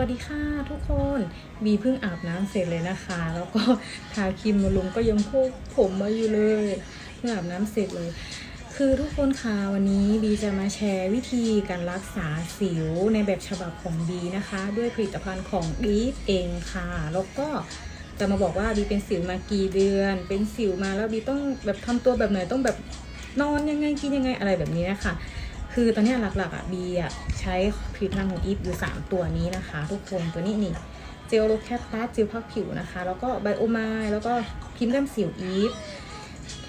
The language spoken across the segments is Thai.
วัสดีค่ะทุกคนบีเพิ่งอาบน้ำเสร็จเลยนะคะ แล้วก็ทาครีมมาลงก็ยังพกผมมาอยู่เลยเพิ่งอาบน้ำเสร็จเลย คือทุกคนค่ะวันนี้บีจะมาแชร์วิธีการรักษาสิวในแบบฉบับของบีนะคะ ด้วยผลิตภัณฑ์ของบีเองค่ะ แล้วก็จะมาบอกว่าบีเป็นสิวมากี่เดือน เป็นสิวมาแล้วบีต้องแบบทำตัวแบบไหนต้องแบบนอนยังไงกินยังไงอะไรแบบนี้นะคะ คือตอนนี้หลักๆอะบีอะใช้ผลิตภัณฑ์ของอีฟอยู่ 3 ตัวนี้นะคะ ทุกคนตัวนี้นี่เจลโลแคปตัสเจลพักผิวนะคะ แล้วก็ไบโอมล์แล้วก็ครีมแต้มสิวอีฟ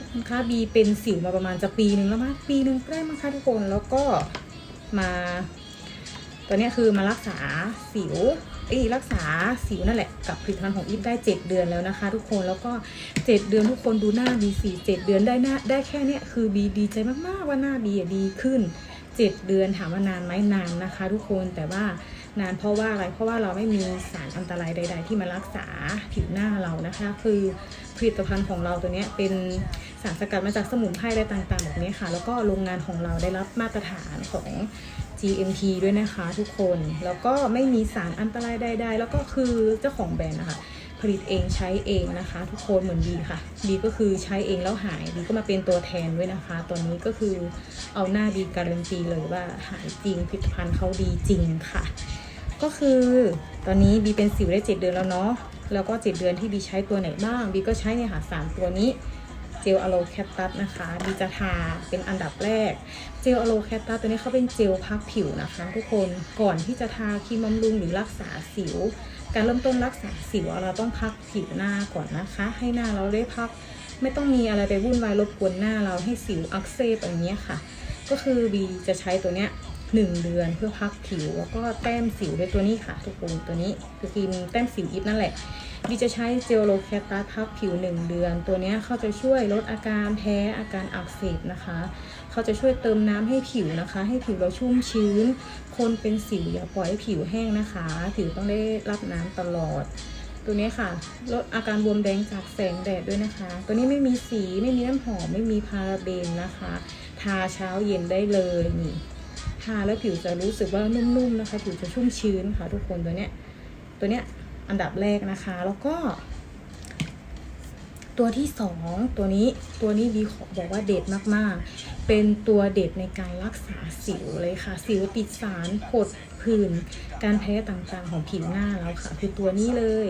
คนคะบีเป็นสิวมาประมาณจะปีหนึ่งแล้วมั้งปีหนึ่งได้มั้งคะทุกคนแล้วก็มาตัวนี้คือมารักษาสิวเอ้รักษาสิวนั่นแหละกับผลิตภัณฑ์ของอีฟได้ 7 เดือนแล้วนะคะ ทุกคนแล้วก็ 7 เดือนทุกคนดูหน้าบีสีเจ็ดเดือนได้หน้าได้แค่เนี้ยคือบีดีใจมากๆว่าหน้าบีดีขึ้น 7 เดือนถามว่านานไหมนานนะคะ ทุกคนแต่ว่านานเพราะว่าอะไรเพราะว่าเราไม่มีสารอันตรายใด ๆ ที่มารักษาผิวหน้าเรานะคะ คือผลิตภัณฑ์ของเราตัวนี้เป็นสารสกัดมาจากสมุนไพรอะไรต่างๆแบบนี้ค่ะ แล้วก็โรงงานของเราได้รับมาตรฐานของ GMP ด้วยนะคะทุกคนแล้วก็ไม่มีสารอันตรายใด ๆ แล้วก็คือเจ้าของแบรนด์นะคะ ผลิตเองใช้เองนะคะ ทุกคนเหมือนบีค่ะบีก็คือใช้เองแล้วหายบีก็มาเป็นตัวแทนด้วยนะคะ ตอนนี้ก็คือเอาหน้าบีการันตีเลยว่าหายจริงผลิตภัณฑ์เขาดีจริงค่ะ ก็คือตอนนี้บีเป็นสิวได้7เดือนแล้วเนาะแล้วก็7เดือนที่บีใช้ตัวไหนบ้างบีก็ใช้เนี่ยค่ะสามตัวนี้เจลอะโลแคปตัสนะคะบีจะทาเป็นอันดับแรก เจลอะโลแคปตัสตัวนี้เขาเป็นเจลพักผิวนะคะ ทุกคนก่อนที่จะทาครีมบำรุงหรือรักษาสิว การเริ่มต้นรักษาสิวเราต้องพักผิวหน้าก่อนนะคะ ให้หน้าเราได้พัก ไม่ต้องมีอะไรไปวุ่นวายรบกวนหน้าเราให้สิวอักเสบอย่างเงี้ยค่ะ ก็คือบีจะใช้ตัวเนี้ยหนึ่งเดือนเพื่อพักผิวแล้วก็แต้มสิวด้วยตัวนี้ค่ะ ทุกคนตัวนี้คือครีมแต้มสิวอิฟนั่นแหละบีจะใช้เจลโลแคตาพักผิว 1 เดือน ตัวนี้เขาจะช่วยลดอาการแพ้อาการอักเสบนะคะ เขาจะช่วยเติมน้ำให้ผิวนะคะ ให้ผิวเราชุ่มชื้น คนเป็นสิวอย่าปล่อยให้ผิวแห้งนะคะ ผิวต้องได้รับน้ำตลอด ตัวนี้ค่ะ ลดอาการบวมแดงจากแสงแดดด้วยนะคะ ตัวนี้ไม่มีสีไม่มีน้ำหอมไม่มีพาราเบนนะคะ ทาเช้าเย็นได้เลยนี่ทาแล้วผิวจะรู้สึกว่านุ่มๆนะคะ ผิวจะชุ่มชื้นค่ะ ทุกคนตัวเนี้ยตัวเนี้ยอันดับแรกนะคะแล้วก็ ตัวที่สองตัวนี้ตัวนี้บีขอบอกว่าเด็ดมากๆ เป็นตัวเด็ดในการรักษาสิวเลยค่ะ สิวติดสารผดผื่นการแพ้ต่างๆของผิวหน้าเราค่ะ คือตัวนี้เลย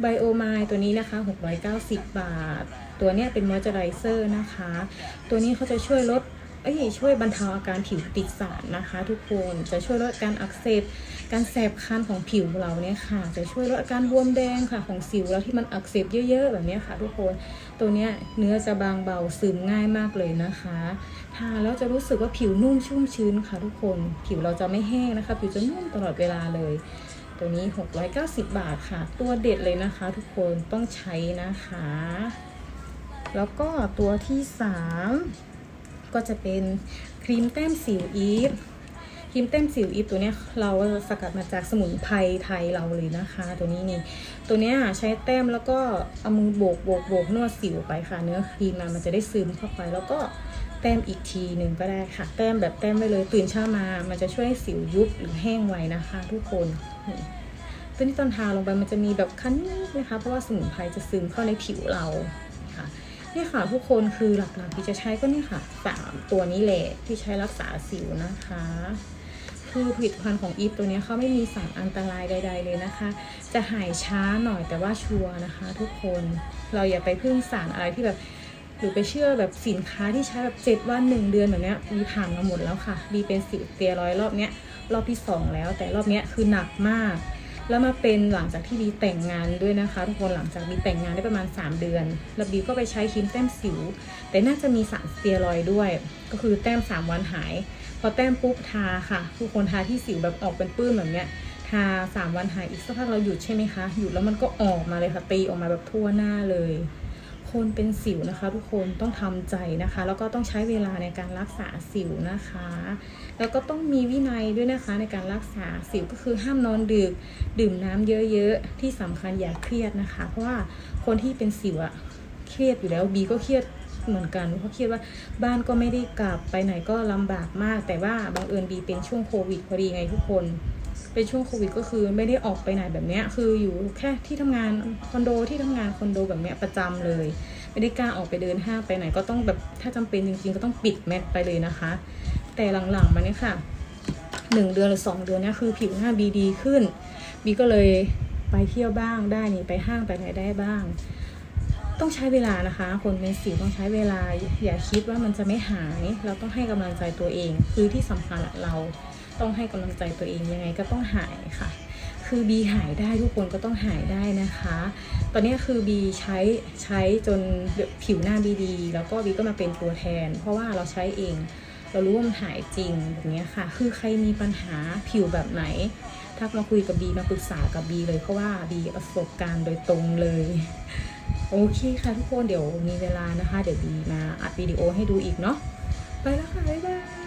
ไบโอไมตัวนี้นะคะ 690 บาท ตัวเนี้ยเป็นมอยเจอไรเซอร์นะคะ ตัวนี้เขาจะช่วยลด อ้ยช่วยบรรเทาอาการผิวติดสารนะคะ ทุกคนจะช่วยลดการอักเสบการแสบคันของผิวเราเนี่ยค่ะ จะช่วยลดอาการบวมแดงค่ะของสิวเราที่มันอักเสบเยอะๆแบบนี้ค่ะ ทุกคนตัวเนี้ยเนื้อจะบางเบาซึมง่ายมากเลยนะคะทาแล้วจะรู้สึกว่าผิวนุ่มชุ่มชื้นค่ะ ทุกคนผิวเราจะไม่แห้งนะคะ ผิวจะนุ่มตลอดเวลาเลย ตัวนี้ 690 บาทค่ะ ตัวเด็ดเลยนะคะ ทุกคนต้องใช้นะคะ แล้วก็ตัวที่สาม ก็จะเป็นครีมแต้มสิวอีฟครีมแต้มสิวอีฟตัวเนี้ยเราสกัดมาจากสมุนไพรไทยเราเลยนะคะ ตัวนี้นี่ตัวเนี้ยใช้แต้มแล้วก็เอามือโบกโบกโบกนวดสิวไปค่ะเนื้อครีมมันจะได้ซึมเข้าไปแล้วก็แต้มอีกทีหนึ่งก็ได้ค่ะ แต้มแบบแต้มไปเลยตื่นเช้ามา มันจะช่วยให้สิวยุบหรือแห้งไวนะคะ ทุกคนตัวนี้ตอนทาลงไปมันจะมีแบบคันนิดนะคะ เพราะว่าสมุนไพรจะซึมเข้าในผิวเรา นี่ค่ะทุกคนคือหลักๆที่จะใช้ก็นี่ค่ะสามตัวนี้แหละที่ใช้รักษาสิวนะคะ คือผลิตภัณฑ์ของอีฟตัวนี้เขาไม่มีสารอันตรายใด ๆ เลยนะคะ จะหายช้าหน่อยแต่ว่าชัวร์นะคะ ทุกคนเราอย่าไปพึ่งสารอะไรที่แบบหรือไปเชื่อแบบสินค้าที่ใช้แบบเจ็ดวันหนึ่งเดือนแบบนี้มีผ่านมาหมดแล้วค่ะบีเป็นสิวเตียร้อยรอบเนี้ยรอบที่สองแล้ว แต่รอบเนี้ยคือหนักมาก แล้วมาเป็นหลังจากที่บีแต่งงานด้วยนะคะ ทุกคนหลังจากบีแต่งงานได้ประมาณ 3 เดือน แล้วบีก็ไปใช้ครีมแต้มสิว แต่น่าจะมีสารสเตียรอยด์ด้วย ก็คือแต้ม 3 วันหาย พอแต้มปุ๊บทาค่ะ ทุกคนทาที่สิวแบบออกเป็นปื้มแบบเนี้ยทา 3 วันหายอีกสักพักเราหยุดใช่ไหมคะหยุดแล้วมันก็ออกมาเลยค่ะตีออกมาแบบทั่วหน้าเลย คนเป็นสิวนะคะ ทุกคนต้องทำใจนะคะ แล้วก็ต้องใช้เวลาในการรักษาสิวนะคะ แล้วก็ต้องมีวินัยด้วยนะคะในการรักษาสิวก็คือห้ามนอนดึก ดื่มน้ำเยอะๆ ที่สำคัญอย่าเครียดนะคะ เพราะว่าคนที่เป็นสิวอะเครียดอยู่แล้วบีก็เครียดเหมือนกันเพราะเครียดว่าบ้านก็ไม่ได้กลับไปไหนก็ลำบากมาก แต่ว่าบังเอิญบีเป็นช่วงโควิดพอดีไงทุกคน เป็นช่วงโควิดก็คือไม่ได้ออกไปไหนแบบเนี้ยคืออยู่แค่ที่ทำงานคอนโดที่ทำงานคอนโดแบบเนี้ยประจำเลย ไม่ได้กล้าออกไปเดินห้างไปไหน ก็ต้องแบบถ้าจำเป็นจริงๆ ก็ต้องปิดแมสไปเลยนะคะ แต่หลังๆมาเนี่ยค่ะหนึ่งเดือนหรือสองเดือนเนี่ยคือผิวหน้าบีดีขึ้นบีก็เลยไปเที่ยวบ้างได้นี่ไปห้างไปไหนได้บ้าง ต้องใช้เวลานะคะ คนเป็นสิวต้องใช้เวลา อย่าคิดว่ามันจะไม่หาย เราต้องให้กำลังใจตัวเอง คือที่สำคัญเรา ต้องให้กำลังใจตัวเองยังไงก็ต้องหายค่ะ คือบีหายได้ทุกคนก็ต้องหายได้นะคะ ตอนนี้คือบีใช้ใช้จนผิวหน้าบีดี แล้วก็บีก็มาเป็นตัวแทน เพราะว่าเราใช้เอง เรารู้ว่ามันหายจริงแบบนี้ค่ะ คือใครมีปัญหาผิวแบบไหนทักมาคุยกับบีมาปรึกษากับบีเลยเพราะว่าบีประสบการณ์โดยตรงเลยโอเคค่ะทุกคนเดี๋ยวมีเวลานะคะ เดี๋ยวบีมาอัดวิดีโอให้ดูอีกเนาะไปแล้วค่ะ บ๊ายบาย